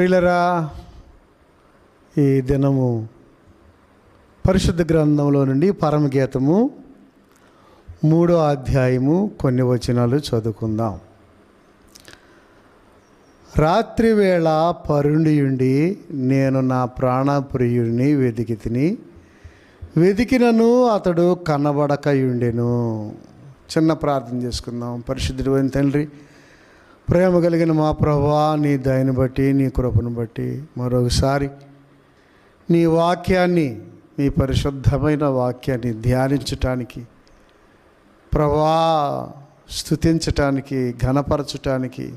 ప్రియులరా ఈ దినము పరిశుద్ధ గ్రంథంలో నుండి పరమగీతము మూడో అధ్యాయము కొన్ని వచనాలు చదువుకుందాం. రాత్రి వేళ పరుండియుండి నేను నా ప్రాణప్రియుడిని వెతికి తిని వెతికినను అతడు కనబడకయుండెను. చిన్న ప్రార్థన చేసుకుందాం. పరిశుద్ధుడు అయిన తండ్రి ప్రేమ కలిగిన మా ప్రభా నీ దయని బట్టి నీ కృపను బట్టి మరొకసారి నీ వాక్యాన్ని మీ పరిశుద్ధమైన వాక్యాన్ని ధ్యానించటానికి ప్రభా స్థుతించటానికి ఘనపరచటానికి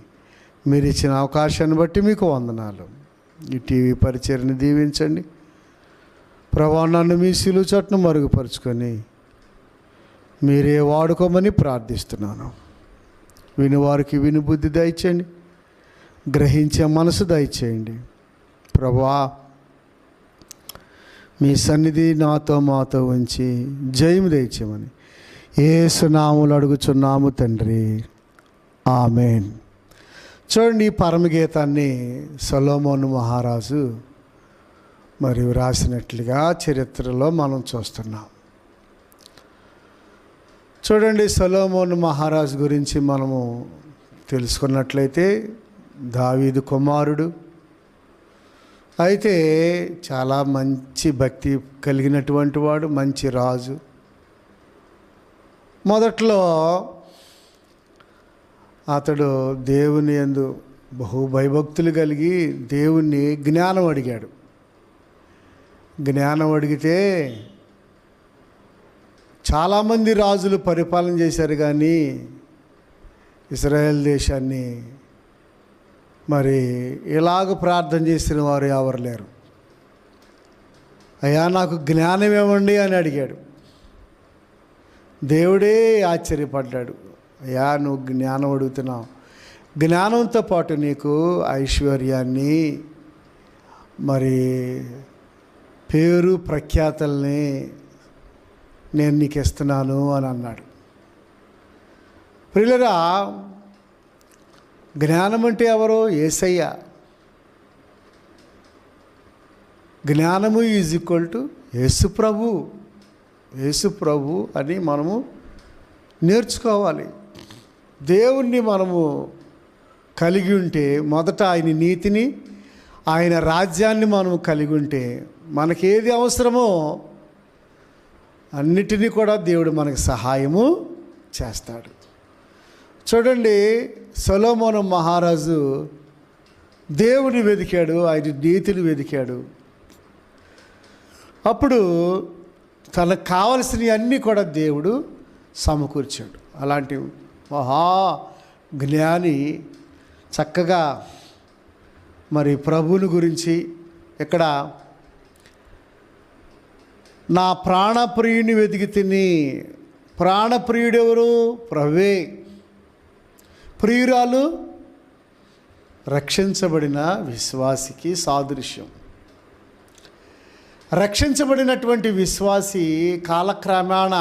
మీరు ఇచ్చిన అవకాశాన్ని బట్టి మీకు వందనాలు. ఈ టీవీ పరిచయని దీవించండి. ప్రభా నన్ను మీ సిలువు చట్టును మరుగుపరుచుకొని మీరే వాడుకోమని ప్రార్థిస్తున్నాను. వినివారికి వినుబుద్ధి దయచేయండి. గ్రహించే మనసు దయచేయండి. ప్రభా మీ సన్నిధి నాతో మాతో ఉంచి జయము దయచేయమని సునాములు అడుగుచున్నాము తండ్రి. ఆమెన్. చూడండి ఈ పరమగీతాన్ని సొలోమోను మహారాజు మరియు రాసినట్లుగా చరిత్రలో మనం చూస్తున్నాం. చూడండి సొలోమోన్ మహారాజు గురించి మనము తెలుసుకున్నట్లయితే దావీదు కుమారుడు. అయితే చాలా మంచి భక్తి కలిగినటువంటి వాడు మంచి రాజు. మొదట్లో అతడు దేవుని ఎందు బహు భయభక్తులు కలిగి దేవుణ్ణి జ్ఞానం అడిగాడు. జ్ఞానం అడిగితే చాలామంది రాజులు పరిపాలన చేశారు కానీ ఇస్రాయేల్ దేశాన్ని మరి ఇలాగ ప్రార్థన చేసిన వారు ఎవరు లేరు. అయ్యా నాకు జ్ఞానం ఇవ్వండి అని అడిగాడు. దేవుడే ఆశ్చర్యపడ్డాడు. అయ్యా నువ్వు జ్ఞానం అడుగుతున్నావు. జ్ఞానంతో పాటు నీకు ఐశ్వర్యాన్ని మరి పేరు ప్రఖ్యాతల్ని నేను నీకు ఇస్తున్నాను అని అన్నాడు. ప్రియులరా జ్ఞానం అంటే ఎవరు? ఏసయ్య. జ్ఞానము ఈజ్ ఈక్వల్ టు యేసు ప్రభు. యేసు ప్రభు అని మనము నేర్చుకోవాలి. దేవుణ్ణి మనము కలిగి ఉంటే మొదట ఆయన నీతిని ఆయన రాజ్యాన్ని మనము కలిగి ఉంటే మనకి ఏది అవసరమో అన్నిటినీ కూడా దేవుడు మనకు సహాయము చేస్తాడు. చూడండి సొలోమోన మహారాజు దేవుని వెతికాడు ఆయన నీతిని వెతికాడు అప్పుడు తనకు కావలసినవి అన్నీ కూడా దేవుడు సమకూర్చాడు. అలాంటి మహా జ్ఞాని చక్కగా మరి ప్రభువుని గురించి ఇక్కడ నా ప్రాణప్రియుని వెతికి తిని ప్రాణప్రియుడెవరు? ప్రవే ప్రియురాలు రక్షించబడిన విశ్వాసికి సాదృశ్యం. రక్షించబడినటువంటి విశ్వాసి కాలక్రమేణ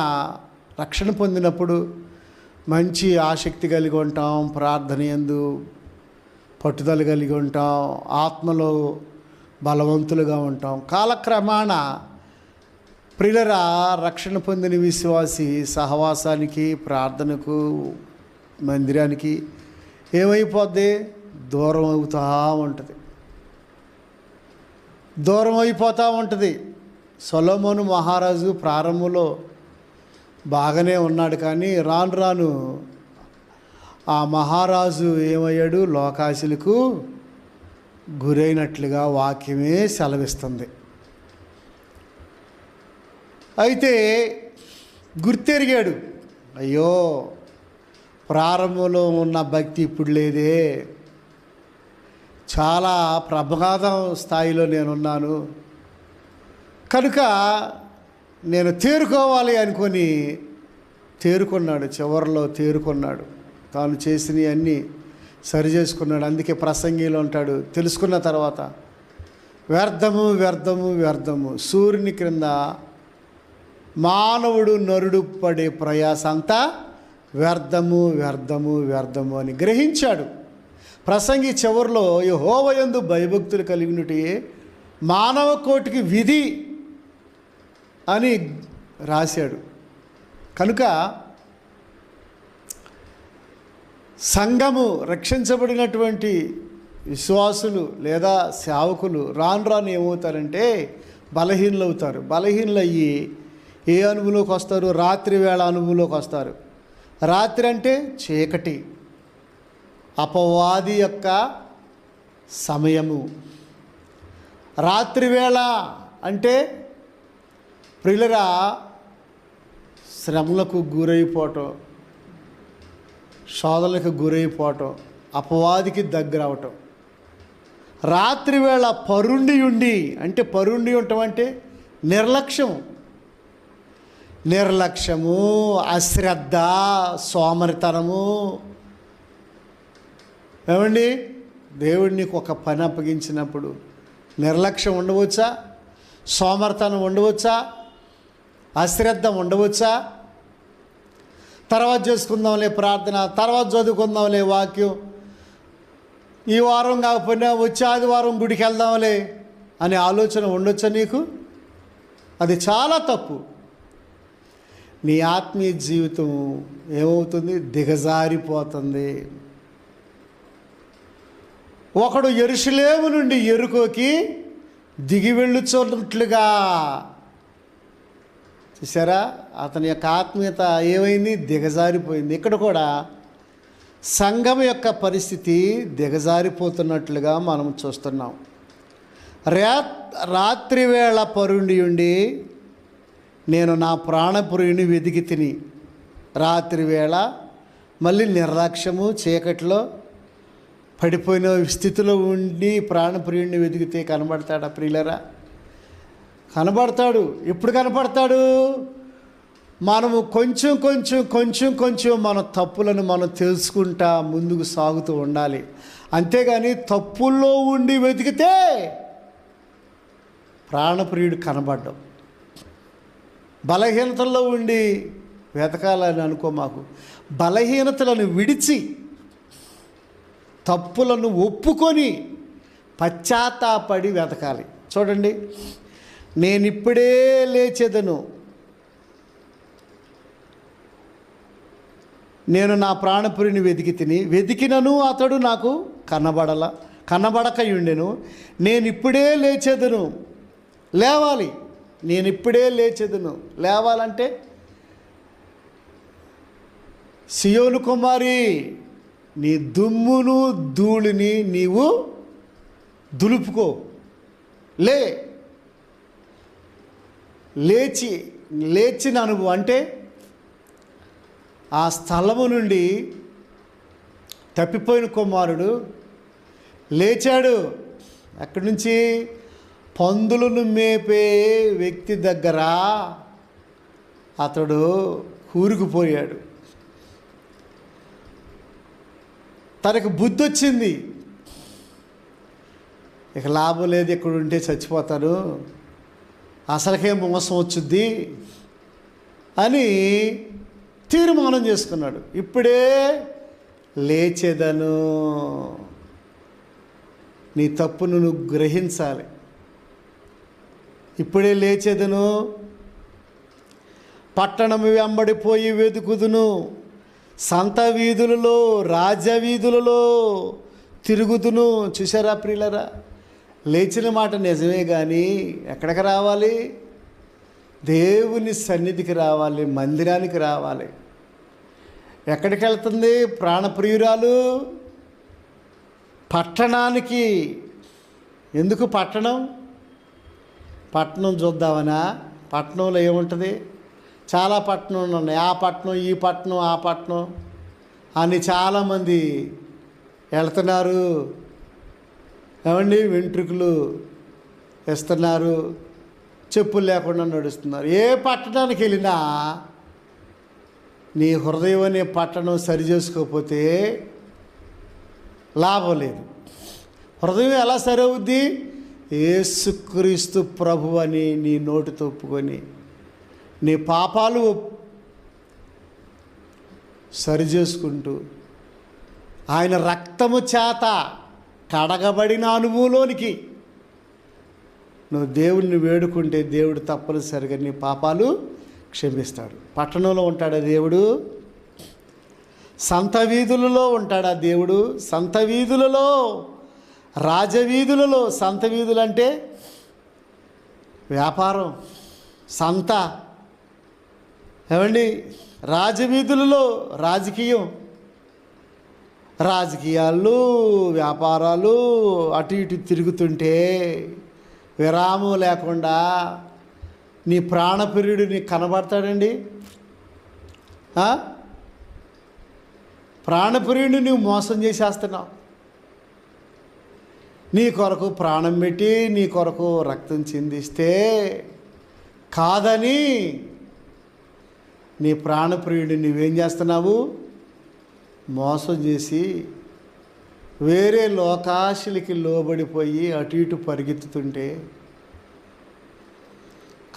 రక్షణ పొందినప్పుడు మంచి ఆసక్తి కలిగి ఉంటాం ప్రార్థన ఎందు పట్టుదల కలిగి ఉంటాం ఆత్మలో బలవంతులుగా ఉంటాం. కాలక్రమేణా ప్రియులరా రక్షణ పొందిన విశ్వాసి సహవాసానికి ప్రార్థనకు మందిరానికి ఏమైపోద్ది? దూరం అవుతూ ఉంటుంది. దూరం అయిపోతూ ఉంటుంది. సొలోమోను మహారాజు ప్రారంభంలో బాగానే ఉన్నాడు కానీ రాను రాను ఆ మహారాజు ఏమయ్యాడు? లోకాశులకు గురైనట్లుగా వాక్యమే సెలవిస్తుంది. అయితే గుర్తెరిగాడు. అయ్యో ప్రారంభంలో ఉన్న భక్తి ఇప్పుడు లేదే. చాలా ప్రమాదం స్థాయిలో నేనున్నాను. కనుక నేను తేరుకోవాలి అనుకొని తేరుకున్నాడు చివరిలో తేరుకున్నాడు. తాను చేసినవి అన్నీ సరి చేసుకున్నాడు. అందుకే ప్రసంగిలో ఉంటాడు. తెలుసుకున్న తర్వాత వ్యర్థము వ్యర్థము వ్యర్థము సూర్యుని క్రింద మానవుడు నరుడు పడే ప్రయాస అంతా వ్యర్థము వ్యర్థము వ్యర్థము అని గ్రహించాడు. ప్రసంగి చివరిలో యహోవయందు భయభక్తులు కలిగినటి మానవ కోటికి విధి అని రాశాడు. కనుక సంఘము రక్షించబడినటువంటి విశ్వాసులు లేదా సేవకులు రాను రాను ఏమవుతారంటే బలహీనలు అవుతారు బలహీనలు అయ్యి ఏ అనుభవంలోకి వస్తారు? రాత్రి వేళ అనుభవంలోకి వస్తారు. రాత్రి అంటే చీకటి. అపవాది యొక్క సమయము. రాత్రి వేళ అంటే ప్రియులరా శ్రమలకు గురైపోవటం శోధనలకు గురైపోవటం అపవాదికి దగ్గర అవటం. రాత్రి వేళ పరుండి ఉండి అంటే పరుండి ఉండటం అంటే నిర్లక్ష్యం నిర్లక్ష్యము అశ్రద్ధ సోమరితనము. ఏమండి? దేవుడు నీకు ఒక పని అప్పగించినప్పుడు నిర్లక్ష్యం ఉండవచ్చా? సోమర్తనం ఉండవచ్చా? అశ్రద్ధ ఉండవచ్చా? తర్వాత చేసుకుందాంలే ప్రార్థన తర్వాత చదువుకుందాంలే వాక్యం. ఈ వారం కాకపోయినా వచ్చే ఆదివారం గుడికి వెళ్దాంలే అనే ఆలోచన ఉండొచ్చా నీకు? అది చాలా తప్పు. నీ ఆత్మీయ జీవితం ఏమవుతుంది? దిగజారిపోతుంది. ఒకడు ఎరుషులేము నుండి ఎరుకోకి దిగి వెళ్ళుచున్నట్లుగా. చూసారా అతని యొక్క ఆత్మీయత ఏమైంది? దిగజారిపోయింది. ఇక్కడ కూడా సంఘం యొక్క పరిస్థితి దిగజారిపోతున్నట్లుగా మనం చూస్తున్నాం. రాత్రి వేళ పరుండి ఉండి నేను నా ప్రాణపురిని వెతికి తిని రాత్రి వేళ మళ్ళీ నిర్లక్ష్యము చీకట్లో పడిపోయిన స్థితిలో ఉండి ప్రాణప్రియుడిని వెతికితే కనబడతాడా ప్రియులరా? కనబడతాడు. ఎప్పుడు కనపడతాడు? మనము కొంచెం కొంచెం కొంచెం కొంచెం మన తప్పులను మనం తెలుసుకుంటా ముందుకు సాగుతూ ఉండాలి. అంతేగాని తప్పుల్లో ఉండి వెతికితే ప్రాణప్రియుడు కనబడ్డం. బలహీనతల్లో ఉండి వెతకాలని అనుకో మాకు. బలహీనతలను విడిచి తప్పులను ఒప్పుకొని పశ్చాత్తాపడి వెతకాలి. చూడండి నేనిప్పుడే లేచేదను. నేను నా ప్రాణపురిని వెతికి తిని వెతికినను అతడు నాకు కనబడల కనబడకయుండెను. నేను ఇప్పుడే లేచేదను. లేవాలి. నేను ఇప్పుడే లేచెదను. లేవాలంటే సియోను కుమారి నీ దుమ్మును ధూళిని నీవు దులుపుకో. లే. లేచి లేచిన అనుభవం అంటే ఆ స్థలము నుండి తప్పిపోయిన కుమారుడు లేచాడు. అక్కడి నుంచి? పందులను మేపే వ్యక్తి దగ్గర అతడు కూరుకుపోయాడు తనకు బుద్ధి వచ్చింది ఇక లాభం లేదు ఇక్కడ ఉంటే చచ్చిపోతాను. అసలుకే మోసం వచ్చుద్ది అని తీర్మానం చేసుకున్నాడు. ఇప్పుడే లేచేదను. నీ తప్పును నువ్వు గ్రహించాలి. ఇప్పుడే లేచేదను. పట్టణం వెంబడిపోయి వెతుకుదును. సంత వీధులలో రాజవీధులలో తిరుగుదును. చూసారా ప్రియులరా? లేచిన మాట నిజమే కానీ ఎక్కడికి రావాలి? దేవుని సన్నిధికి రావాలి మందిరానికి రావాలి. ఎక్కడికి వెళ్తుంది ప్రాణప్రియురాలు? పట్టణానికి. ఎందుకు పట్టణం? పట్టణం చూద్దామనా? పట్టణంలో ఏముంటుంది? చాలా పట్టణంలు ఉన్నాయి. ఆ పట్టణం ఈ పట్టణం ఆ పట్టణం అని చాలామంది వెళ్తున్నారు. ఏమండి? వెంట్రుకలు ఇస్తున్నారు చెప్పులు లేకుండా నడుస్తున్నారు. ఏ పట్టణానికి వెళ్ళినా నీ హృదయం అనే పట్టణం సరి చేసుకోకపోతే లాభం లేదు. హృదయం ఎలా సరి అవుద్ది? ఏసుక్రీస్తు ప్రభు అని నీ నోటితో ఒప్పుకొని నీ పాపాలు సరిచేసుకుంటూ ఆయన రక్తము చేత కడగబడిన అనుభవంలోనికి నువ్వు దేవుణ్ణి వేడుకుంటే దేవుడు తప్పనిసరిగా నీ పాపాలు క్షమిస్తాడు. పట్టణంలో ఉంటాడా దేవుడు? సంత వీధులలో ఉంటాడా దేవుడు? సంత వీధులలో రాజవీధులలో సంత వీధులు అంటే వ్యాపారం సంత. ఏమండి? రాజవీధులలో రాజకీయం. రాజకీయాలు వ్యాపారాలు అటు ఇటు తిరుగుతుంటే విరామం లేకుండా నీ ప్రాణప్రియుడు నీకు కనబడతాడండి. ప్రాణప్రియుడిని నువ్వు మోసం చేసేస్తున్నావు. నీ కొరకు ప్రాణం పెట్టి నీ కొరకు రక్తం చిందిస్తే కాదని నీ ప్రాణప్రియుడు నువ్వేం చేస్తున్నావు? మోసం చేసి వేరే లోకాశులకి లోబడిపోయి అటు ఇటు పరిగెత్తుతుంటే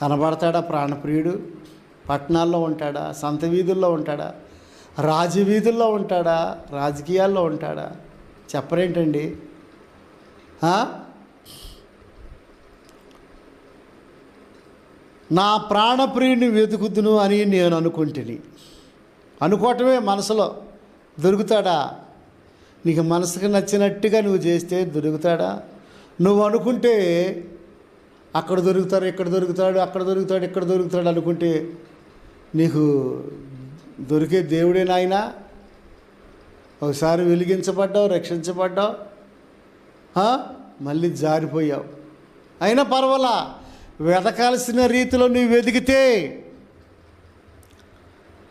కనబడతాడా ప్రాణప్రియుడు? పట్టణాల్లో ఉంటాడా? సంత వీధుల్లో ఉంటాడా? రాజవీధుల్లో ఉంటాడా? రాజకీయాల్లో ఉంటాడా? చెప్పరేంటండి? నా ప్రాణప్రియుని వెతుకుతును అని నేను అనుకుంటుని. అనుకోవటమే మనసులో. దొరుకుతాడా? నీకు మనసుకు నచ్చినట్టుగా నువ్వు చేస్తే దొరుకుతాడా? నువ్వు అనుకుంటే అక్కడ దొరుకుతాడు ఇక్కడ దొరుకుతాడు అక్కడ దొరుకుతాడు ఇక్కడ దొరుకుతాడు అనుకుంటే నీకు దొరికే దేవుడే నాయనా. ఒకసారి వెలిగించబడ్డావు రక్షించబడ్డావు. మళ్ళీ జారిపోయావు. అయినా పర్వాలా? వెతకాల్సిన రీతిలో నువ్వు వెతికితే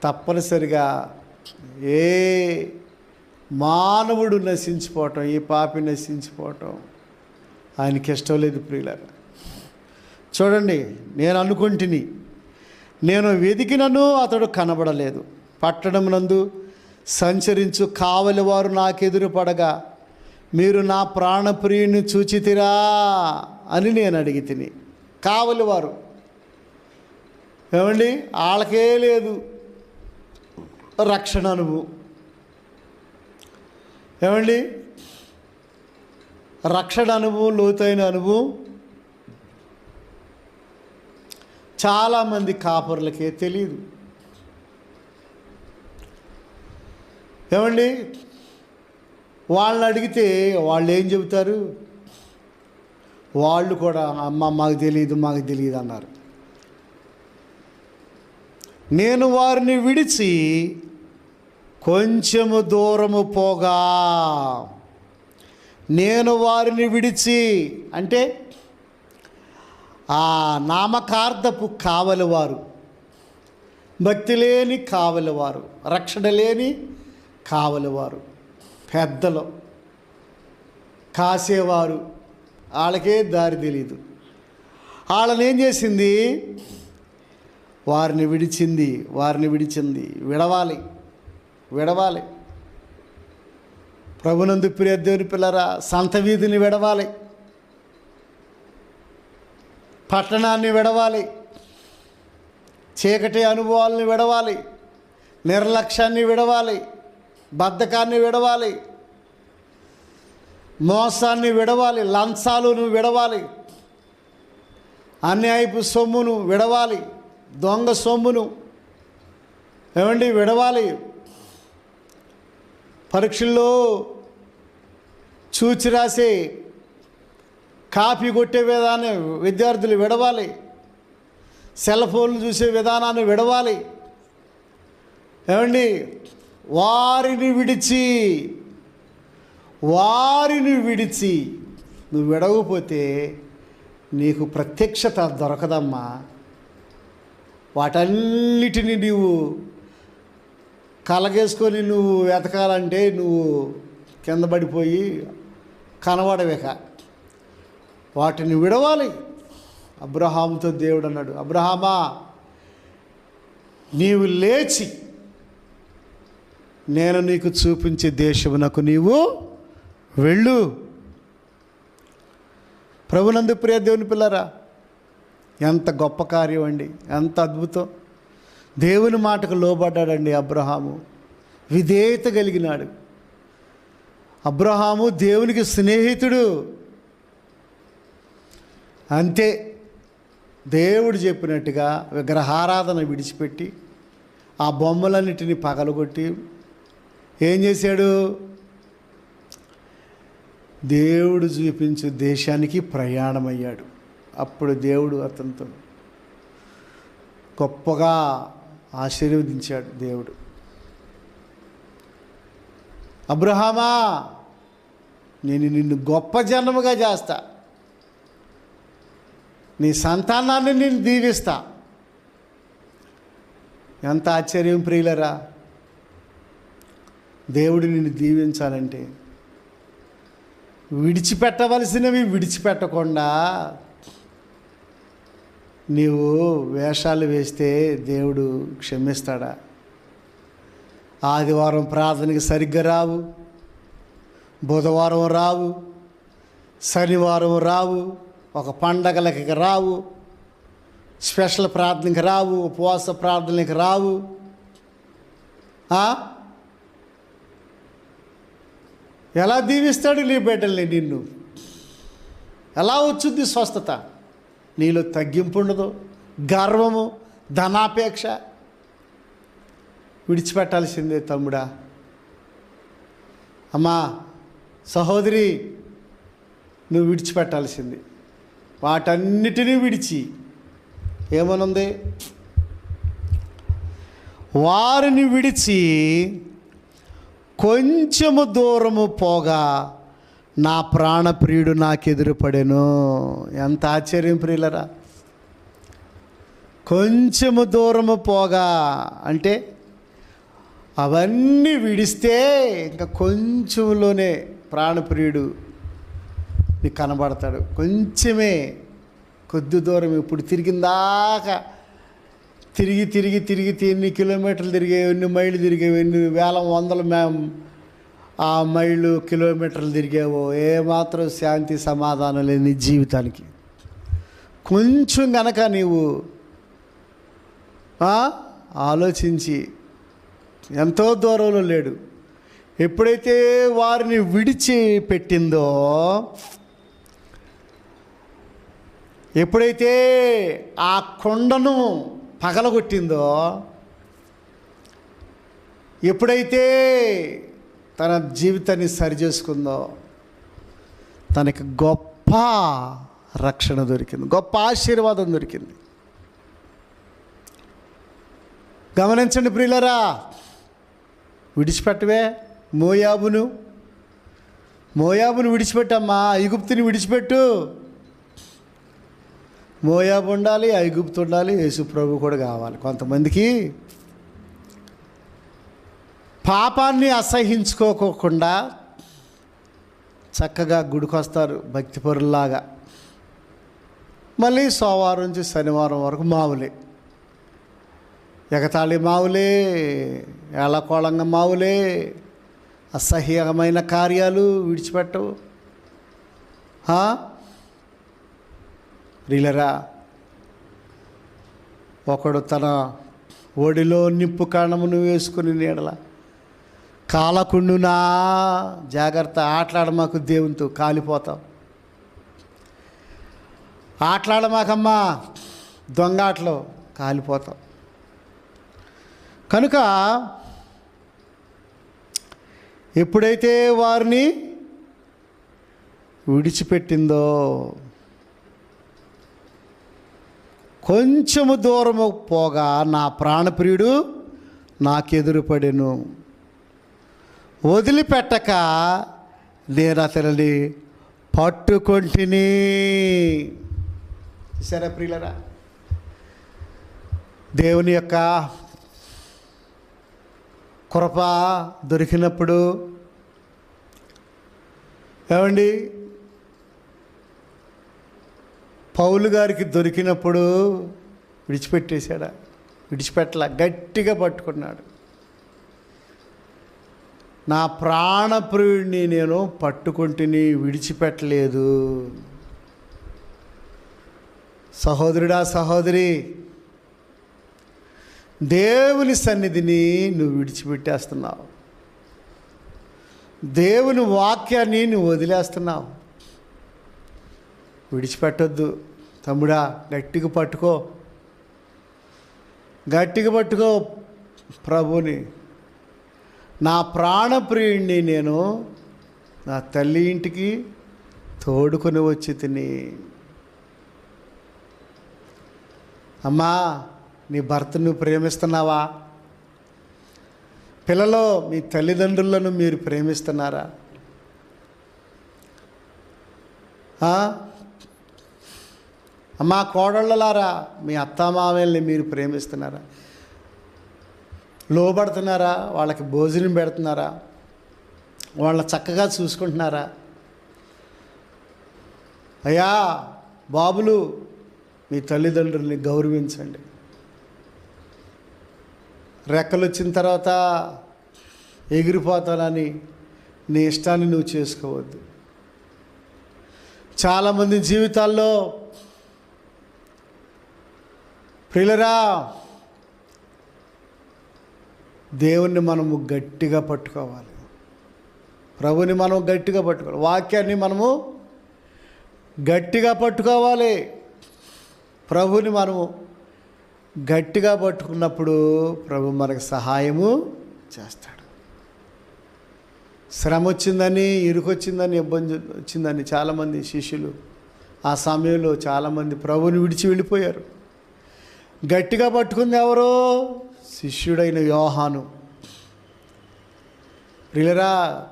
తప్పనిసరిగా ఏ మానవుడు నశించిపోవటం ఈ పాపి నశించిపోవటం ఆయనకి ఇష్టం లేదు ప్రియులారా. చూడండి నేను అనుకుంటుని నేను వెతికినను అతడు కనబడలేదు. పట్టణమునందు సంచరించు కావలి వారు నాకెదురు పడగా మీరు నా ప్రాణప్రియుని చూచితిరా అని నేను అడిగి తిని కావలి వారు ఏమండి? వాళ్ళకే లేదు. రక్షణ అనుభవం. ఏమండి? రక్షణ అనుభవం లోతైన అనుభవం. చాలామంది కాపర్లకే తెలియదు ఏమండి? వాళ్ళని అడిగితే వాళ్ళు ఏం చెబుతారు? వాళ్ళు కూడా అమ్మ మాకు తెలియదు మాకు తెలియదు అన్నారు. నేను వారిని విడిచి కొంచెము దూరము పోగా. నేను వారిని విడిచి అంటే ఆ నామకార్థపు కావలివారు భక్తి లేని కావలివారు రక్షణ లేని కావలివారు. పెద్దలు కాసేవారు. వాళ్ళకే దారి తెలియదు వాళ్ళని ఏం చేసింది? వారిని విడిచింది వారిని విడిచింది. విడవాలి విడవాలి. ప్రభునందు ప్రియదేవుని పిల్లరా సంత వీధిని విడవాలి. పట్టణాన్ని విడవాలి. చీకటి అనుభవాల్ని విడవాలి. నిర్లక్ష్యాన్ని విడవాలి. బద్ధకాన్ని విడవాలి మోసాన్ని విడవాలి లంచాలను విడవాలి అన్యాయపు సొమ్మును విడవాలి దొంగ సొమ్మును ఏమండి విడవాలి? పరీక్షల్లో చూచి రాసే కాపీ కొట్టే విధాన్ని విద్యార్థులు విడవాలి సెల్ ఫోన్లు చూసే విధానాన్ని విడవాలి. ఏమండి? వారిని విడిచి వారిని విడిచి నువ్వు విడవపోతే నీకు ప్రత్యక్షత దొరకదమ్మా. వాటన్నిటిని నీవు కలగేసుకొని నువ్వు వెతకాలంటే నువ్వు కింద పడిపోయి కనబడవేక. వాటిని విడవాలి. అబ్రహాముతో దేవుడు అన్నాడు అబ్రహామా నీవు లేచి నేను నీకు చూపించే దేశమునకు నీవు వెళ్ళు. ప్రభునందు ప్రియ దేవుని పిల్లరా ఎంత గొప్ప కార్యం అండి ఎంత అద్భుతం. దేవుని మాటకు లోబడ్డాడండి అబ్రహాము. విధేయత కలిగినాడు. అబ్రహాము దేవునికి స్నేహితుడు. అంతే దేవుడు చెప్పినట్టుగా విగ్రహారాధన విడిచిపెట్టి ఆ బొమ్మలన్నిటిని పగలగొట్టి ఏం చేశాడు? దేవుడు చూపించు దేశానికి ప్రయాణమయ్యాడు. అప్పుడు దేవుడు అతనితో గొప్పగా ఆశీర్వదించాడు దేవుడు. అబ్రహామా నేను నిన్ను గొప్ప జన్మగా చేస్తా. నీ సంతానాన్ని నేను దీవిస్తా. ఎంత ఆశ్చర్యం ప్రియులరా. దేవుడు నిన్ను దీవించాలంటే విడిచిపెట్టవలసినవి విడిచిపెట్టకుండా నీవు వేషాలు వేస్తే దేవుడు క్షమిస్తాడా? ఆదివారం ప్రార్థనకి సరిగ్గా రావు. బుధవారం రావు. శనివారం రావు. ఒక పండగలకి రావు. స్పెషల్ ప్రార్థనకి రావు. ఉపవాస ప్రార్థనకి రావు ఆ? ఎలా దీవిస్తాడు నీ బిడ్డల్ని నిన్ను? ఎలా వచ్చుద్ది స్వస్థత? నీలో తగ్గింపు ఉండదు గర్వము ధనాపేక్ష. విడిచిపెట్టాల్సిందే తమ్ముడా. అమ్మా సహోదరి నువ్వు విడిచిపెట్టాల్సింది. వాటన్నిటినీ విడిచి ఏమనుంది? వారిని విడిచి కొంచెము దూరము పోగా నా ప్రాణప్రియుడు నాకెదురుపడెను. ఎంత ఆశ్చర్యం ప్రియులరా. కొంచెము దూరము పోగా అంటే అవన్నీ విడిస్తే ఇంకా కొంచెంలోనే ప్రాణప్రియుడు నీకు కనబడతాడు. కొంచెమే కొద్ది దూరం ఇప్పుడు తిరిగిందాకా తిరిగి తిరిగి తిరిగి ఎన్ని కిలోమీటర్లు తిరిగేవి ఎన్ని మైళ్ళు తిరిగేవి ఎన్ని వేల వందల మేము ఆ మైళ్ళు కిలోమీటర్లు తిరిగావో ఏమాత్రం శాంతి సమాధానం లేని జీవితానికి. కొంచెం గనక నీవు ఆలోచించి ఎంతో దూరంలో లేడు. ఎప్పుడైతే వారిని విడిచి పెట్టిందో ఎప్పుడైతే ఆ కొండను పగలగొట్టిందో? ఎప్పుడైతే తన జీవితాన్ని సరిచేసుకుందో తనకి గొప్ప రక్షణ దొరికింది గొప్ప ఆశీర్వాదం దొరికింది. గమనించండి ప్రియులరా విడిచిపెట్టవే మోయాబును. మోయాబును విడిచిపెట్టమ్మా ఐగుప్తుని విడిచిపెట్టు. మోయాబు ఉండాలి ఐగుప్తు ఉండాలి యేసు ప్రభు కూడా కావాలి. కొంతమందికి పాపాన్ని అసహించుకోకుండా చక్కగా గుడికొస్తారు భక్తిపరుల్లాగా. మళ్ళీ సోమవారం నుంచి శనివారం వరకు మావులే. ఎగతాళి మావులే ఏళకోళంగా మావులే అసహ్యమైన కార్యాలు విడిచిపెట్టవు. ప్రియులరా ఒకడు తన ఒడిలో నిప్పు కాణమును వేసుకుని నీడల కాలకుండునా జాగ్రత్త ఆటలాడమాకు దేవునితో కాలిపోతాం. ఆటలాడమాకమ్మా దొంగ ఆటలో కాలిపోతాం. కనుక ఎప్పుడైతే వారిని విడిచిపెట్టిందో కొంచెము దూరము పోగా నా ప్రాణప్రియుడు నాకెదురుపడెను. వదిలిపెట్టక నేను అతనిని పట్టుకొంటిని. సరే ప్రియులరా? దేవుని యొక్క కృప దొరికినప్పుడు ఏమండి? పౌలు గారికి దొరికినప్పుడు విడిచిపెట్టేశాడా? విడిచిపెట్టలా గట్టిగా పట్టుకున్నాడు. నా ప్రాణప్రియుడిని నేను పట్టుకుంటుని విడిచిపెట్టలేదు. సహోదరుడా సహోదరి దేవుని సన్నిధిని నువ్వు విడిచిపెట్టేస్తున్నావు. దేవుని వాక్యాన్ని నువ్వు వదిలేస్తున్నావు. విడిచిపెట్టొద్దు. తమ్ముడా గట్టిగా పట్టుకో. గట్టిగా పట్టుకో ప్రభుని. నా ప్రాణప్రియుణ్ణి నేను నా తల్లి ఇంటికి తోడుకొని వచ్చి తిని. అమ్మా నీ భర్తను ప్రేమిస్తున్నావా? పిల్లలు మీ తల్లిదండ్రులను మీరు ప్రేమిస్తున్నారా? మా కోడళ్ళలారా మీ అత్తమామల్ని మీరు ప్రేమిస్తున్నారా? లోబడుతున్నారా? వాళ్ళకి భోజనం పెడుతున్నారా? వాళ్ళని చక్కగా చూసుకుంటున్నారా? అయ్యా బాబులు మీ తల్లిదండ్రుల్ని గౌరవించండి. రెక్కలు వచ్చిన తర్వాత ఎగిరిపోతానని నీ ఇష్టాన్ని నువ్వు చేసుకోవద్దు. చాలామంది జీవితాల్లో ప్రియులరా దేవుణ్ణి మనము గట్టిగా పట్టుకోవాలి. ప్రభుని మనం గట్టిగా పట్టుకోవాలి. వాక్యాన్ని మనము గట్టిగా పట్టుకోవాలి. ప్రభుని మనము గట్టిగా పట్టుకున్నప్పుడు ప్రభు మనకు సహాయము చేస్తాడు. శ్రమ వచ్చిందని ఇరుకొచ్చిందని ఇబ్బంది వచ్చిందని చాలామంది శిష్యులు ఆ సమయంలో చాలామంది ప్రభుని విడిచి వెళ్ళిపోయారు. గట్టిగా పట్టుకుంది ఎవరో? శిష్యుడైన యోహాను. ప్రియులరా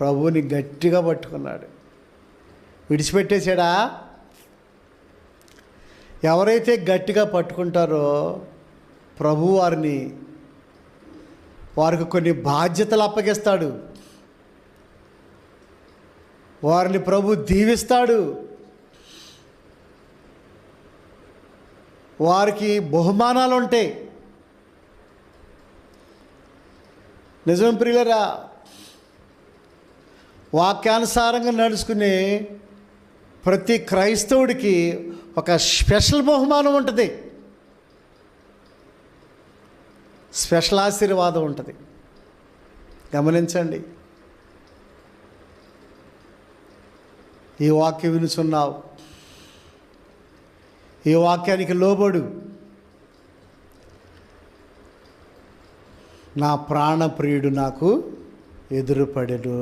ప్రభుని గట్టిగా పట్టుకున్నాడు. విడిచిపెట్టేశాడా? ఎవరైతే గట్టిగా పట్టుకుంటారో ప్రభు వారిని వారికి కొన్ని బాధ్యతలు అప్పగిస్తాడు. వారిని ప్రభు దీవిస్తాడు. వారికి బహుమానాలు ఉంటాయి నిజం ప్రియులరా వాక్యానుసారంగా నడుచుకునే ప్రతి క్రైస్తవుడికి ఒక స్పెషల్ బహుమానం ఉంటుంది. స్పెషల్ ఆశీర్వాదం ఉంటుంది. గమనించండి. ఈ వాక్యం వినుచున్నావు. ఈ వాక్యానికి లోబడు. నా ప్రాణప్రియుడు నాకు ఎదురుపడడు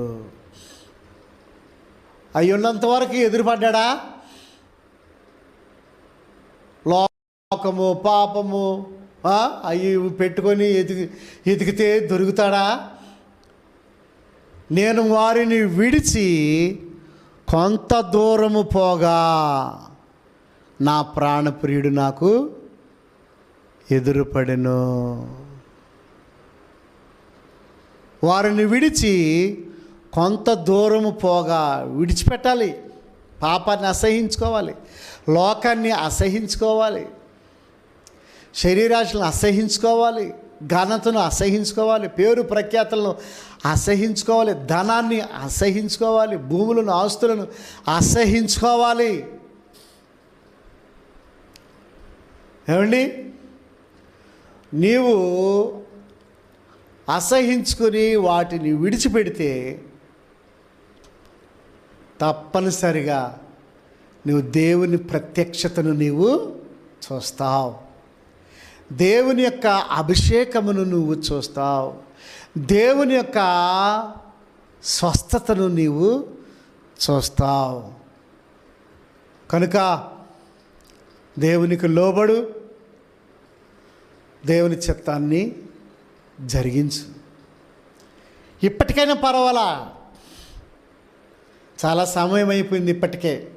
అయ్యున్నంత వరకు ఎదురుపడ్డా లోకము పాపము అవి పెట్టుకొని ఎదిగి ఎదిగితే దొరుకుతాడా? నేను వారిని విడిచి కొంత దూరము పోగా. నా ప్రాణప్రియుడు నాకు ఎదురుపడెను. వారిని విడిచి కొంత దూరము పోగా విడిచిపెట్టాలి. పాపాన్ని అసహించుకోవాలి. లోకాన్ని అసహించుకోవాలి. శరీరాశులను అసహించుకోవాలి. ఘనతను అసహించుకోవాలి. పేరు ప్రఖ్యాతలను అసహించుకోవాలి. ధనాన్ని అసహించుకోవాలి. భూములను ఆస్తులను అసహించుకోవాలి. ఏమండి? నీవు అసహించుకుని వాటిని విడిచిపెడితే తప్పనిసరిగా నువ్వు దేవుని ప్రత్యక్షతను నీవు చూస్తావు. దేవుని యొక్క అభిషేకమును నువ్వు చూస్తావు. దేవుని యొక్క స్వస్థతను నీవు చూస్తావు. కనుక దేవునికి లోబడు. దేవుని చిత్తాన్ని జరిగించు. ఇప్పటికైనా పర్వాలా? చాలా సమయం అయిపోయింది ఇప్పటికే.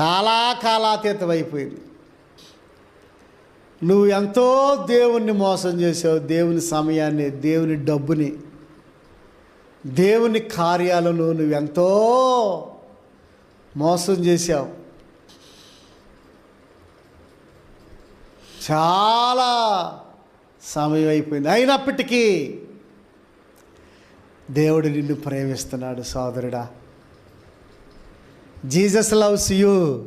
చాలా కాలాతీతం అయిపోయింది. నువ్వు ఎంతో దేవుణ్ణి మోసం చేసావు దేవుని సమయాన్ని దేవుని డబ్బుని. దేవుని కార్యాలను నువ్వెంతో మోసం చేశావు చాలా సమయం అయిపోయింది. అయినప్పటికీ దేవుడు నిన్ను ప్రేమిస్తున్నాడు సోదరుడా. Jesus loves you.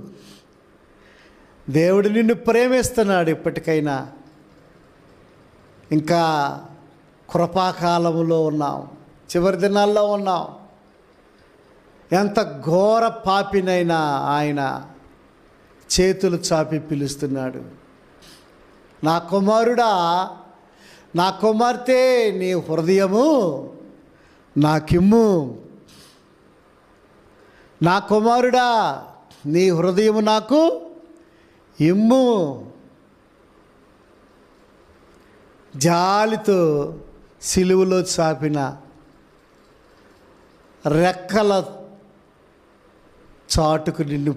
దేవుడు నిన్ను ప్రేమిస్తున్నాడు ఇప్పటికైనా. ఇంకా కృపాకాలములో ఉన్నాం చివరి దినాల్లో ఉన్నాం ఎంత ఘోర పాపినైనా ఆయన చేతులు చాపి పిలుస్తున్నాడు. నా కుమారుడా నా కుమార్తె నీ హృదయము నాకిమ్ము. నా కుమారుడా నీ హృదయము నాకు ఇమ్ము. జాలితో సిలువలో చాపిన రెక్కల చాటుకు నిన్ను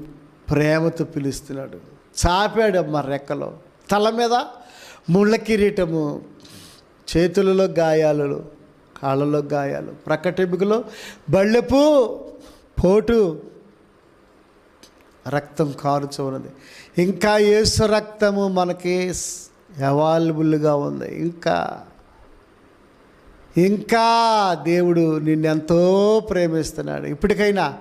ప్రేమతో పిలుస్తున్నాడు. చాపాడమ్మ రెక్కలో. తల మీద ముళ్ళ కిరీటము చేతులలో గాయాలు కాళ్ళలో గాయాలు ప్రక్కటెముకలో బళ్ళెపు పోటు రక్తం కారుచు ఉన్నది ఇంకా ఏసు రక్తము మనకి అవైలబుల్గా ఉంది. ఇంకా ఇంకా దేవుడు నిన్నెంతో ప్రేమిస్తున్నాడు. ఇప్పటికైనా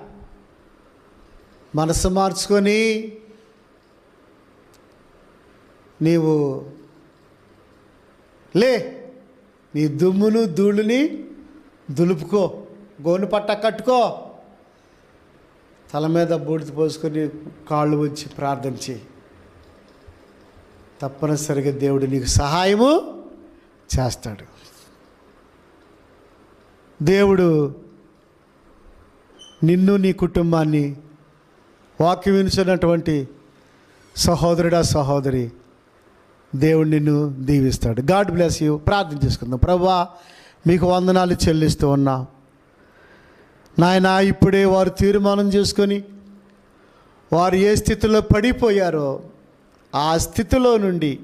మనసు మార్చుకొని నీవు లే నీ దుమ్మును ధూళుని దులుపుకో గోను పట్ట కట్టుకో. తల మీద బూడిద పోసుకొని కాళ్ళు వచ్చి ప్రార్థన చేయి. తప్పనిసరిగా దేవుడు నీకు సహాయము చేస్తాడు. దేవుడు నిన్ను నీ కుటుంబాన్ని వాక్యం వినిచినటువంటి సహోదరుడా సహోదరి దేవుడు నిన్ను దీవిస్తాడు. గాడ్ బ్లెస్ యూ ప్రార్థన చేసుకుందాం. ప్రభా మీకు వందనాలు చెల్లిస్తూ ఉన్నా. నాయన ఇప్పుడే వారు తీర్మానం చేసుకొని వారు ఏ స్థితిలో పడిపోయారో ఆ స్థితిలో నుండి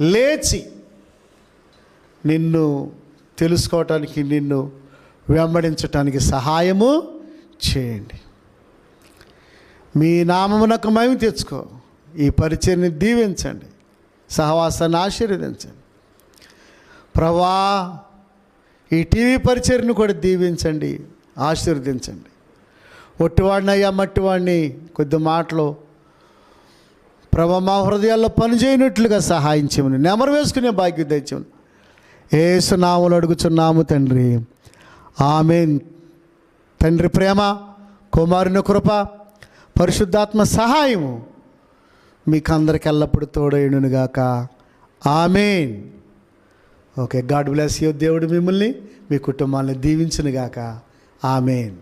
లేచి నిన్ను తెలుసుకోవటానికి నిన్ను వెంబడించటానికి సహాయము చేయండి. మీ నామమునకు మేము తెచ్చుకో. ఈ పరిచయని దీవించండి. సహవాసాన్ని ఆశీర్వదించండి. ప్రభా ఈ టీవీ పరిచయను కూడా దీవించండి ఆశీర్వదించండి. ఒట్టివాడినయ్యా మట్టివాడిని కొద్ది మాటలు. ప్రభ మా హృదయాల్లో పనిచేయనట్లుగా సహాయం చేయమని నెమరు వేసుకునే భాగ్యం తెచ్చాము ఏసునాములు అడుగుచున్నాము తండ్రి. ఆమెన్. తండ్రి ప్రేమ కుమారుని కృప పరిశుద్ధాత్మ సహాయము. మీకు అందరికి ఎల్లప్పుడు తోడైనగాక amen. Okay God bless you. దేవుడు మిమ్మల్ని మీ కుటుంబాన్ని దీవించునుగాక. ఆమెన్.